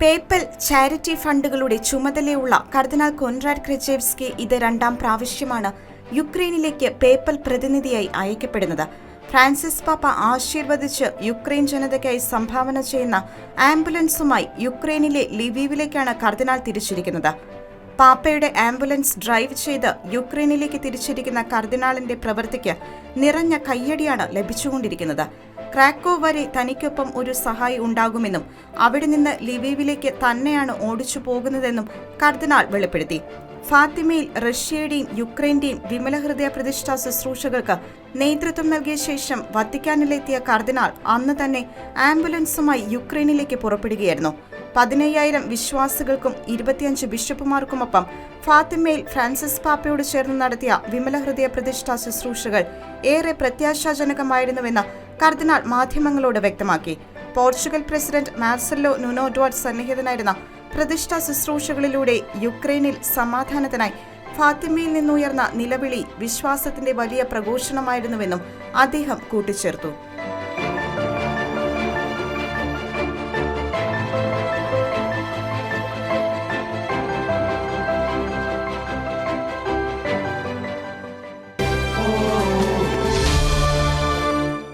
Papal charity ഫണ്ടുകളുടെ ചുമതലയുള്ള കർദിനാൾ കൊൻറാഡ് ക്രിജേവ്സ്കി ഇത് രണ്ടാം പ്രാവശ്യമാണ് യുക്രൈനിലേക്ക് പേപ്പൽ പ്രതിനിധിയായി അയക്കപ്പെടുന്നത്. ഫ്രാൻസിസ് പാപ്പ ആശീർവദിച്ച് യുക്രൈൻ ജനതയ്ക്കായി സംഭാവന ചെയ്യുന്ന ആംബുലൻസുമായി യുക്രൈനിലെ ലിവീവിലേക്കാണ് കർദിനാൾ തിരിച്ചിരിക്കുന്നത്. പാപ്പയുടെ ആംബുലൻസ് ഡ്രൈവ് ചെയ്ത് യുക്രൈനിലേക്ക് തിരിച്ചിരിക്കുന്ന കർദിനാളിന്റെ പ്രവൃത്തിക്ക് നിറഞ്ഞ കയ്യടിയാണ് ലഭിച്ചുകൊണ്ടിരിക്കുന്നത്. ക്രാക്കോ വരെ തനിക്കൊപ്പം ഒരു സഹായി ഉണ്ടാകുമെന്നും അവിടെ നിന്ന് ലിവീവിലേക്ക് തന്നെയാണ് ഓടിച്ചു പോകുന്നതെന്നും കർദിനാൾ വെളിപ്പെടുത്തി. ഫാത്തിമയിൽ റഷ്യയുടെയും യുക്രൈന്റെയും വിമലഹൃദയ പ്രതിഷ്ഠാ ശുശ്രൂഷകൾക്ക് നേതൃത്വം നൽകിയ ശേഷം വത്തിക്കാനിലെത്തിയ കർദിനാൾ അന്ന് തന്നെ ആംബുലൻസുമായി യുക്രൈനിലേക്ക് പുറപ്പെടുകയായിരുന്നു. പതിനയ്യായിരം വിശ്വാസികൾക്കും ഇരുപത്തിയഞ്ച് ബിഷപ്പുമാർക്കുമൊപ്പം ഫാത്തിമയിൽ ഫ്രാൻസിസ് പാപ്പയോട് ചേർന്ന് നടത്തിയ വിമലഹൃദയ പ്രതിഷ്ഠാ ശുശ്രൂഷകൾ ഏറെ പ്രത്യാശാജനകമായിരുന്നുവെന്ന് കർദിനാൾ മാധ്യമങ്ങളോട് വ്യക്തമാക്കി. പോർച്ചുഗൽ പ്രസിഡന്റ് മാർസെല്ലോ നുനോഡ്വാഡ് സന്നിഹിതനായിരുന്ന പ്രതിഷ്ഠാ ശുശ്രൂഷകളിലൂടെ യുക്രൈനിൽ സമാധാനത്തിനായി ഫാത്തിമയിൽ നിന്നുയർന്ന നിലവിളി വിശ്വാസത്തിന്റെ വലിയ പ്രഘോഷണമായിരുന്നുവെന്നും അദ്ദേഹം കൂട്ടിച്ചേർത്തു.